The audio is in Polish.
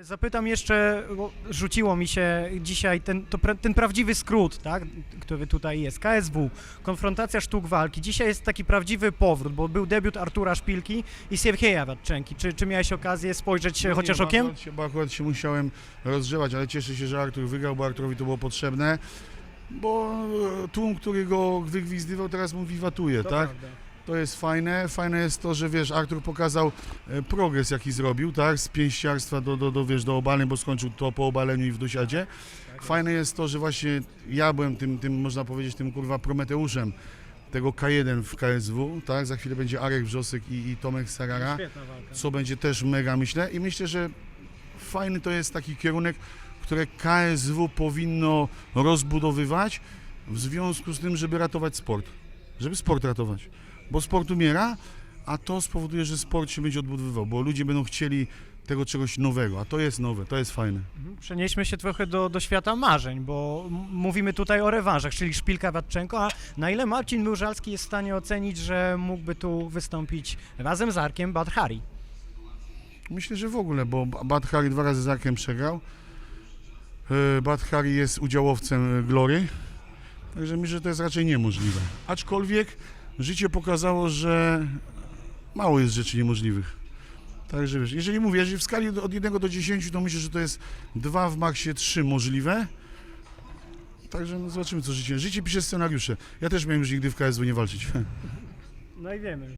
Zapytam jeszcze, bo rzuciło mi się dzisiaj ten, to, ten prawdziwy skrót, tak, który tutaj jest. KSW, konfrontacja sztuk walki. Dzisiaj jest taki prawdziwy powrót, bo był debiut Artura Szpilki i Sierhieja Wadczenki. Czy, czy miałeś okazję spojrzeć No chociaż nie, okiem? Akurat się, bo akurat się musiałem rozgrzewać, ale cieszę się, że Artur wygrał, bo Arturowi to było potrzebne. Bo e, tłum, który go wygwizdywał, teraz mu wiwatuje, To tak? prawda. To jest fajne. Fajne jest to, że wiesz, Artur pokazał e, progres, jaki zrobił, tak? Z pięściarstwa do, do, do, wiesz, do obaleń, bo skończył to po obaleniu i w dosiadzie. Fajne jest to, że właśnie ja byłem tym, tym można powiedzieć, tym kurwa Prometeuszem tego K1 w KSW, tak? Za chwilę będzie Arek Wrzosek i, i Tomek Sarara co będzie też mega, myślę. I myślę, że fajny to jest taki kierunek, który KSW powinno rozbudowywać w związku z tym, żeby ratować sport. Żeby sport ratować. Bo sport umiera, a to spowoduje, że sport się będzie odbudowywał, bo ludzie będą chcieli tego czegoś nowego, a to jest nowe, to jest fajne. Mhm. Przenieśmy się trochę do, do świata marzeń, bo mówimy tutaj o rewanżach, czyli Szpilka Wadczenko, a na ile Marcin Małżalski jest w stanie ocenić, że mógłby tu wystąpić razem z Arkiem Badhari? Myślę, że w ogóle, bo Bad Harry dwa razy z Arkiem przegrał. E, Bad Harry jest udziałowcem Glory, także myślę, że to jest raczej niemożliwe. Aczkolwiek życie pokazało, że mało jest rzeczy niemożliwych. Także wiesz, jeżeli mówię, jeżeli w skali od 1 do 10, to myślę, że to jest 2 w maksie 3 możliwe. Także no zobaczymy, co życie. Życie pisze scenariusze. Ja też miałem już nigdy w KSW nie walczyć. No i wiemy,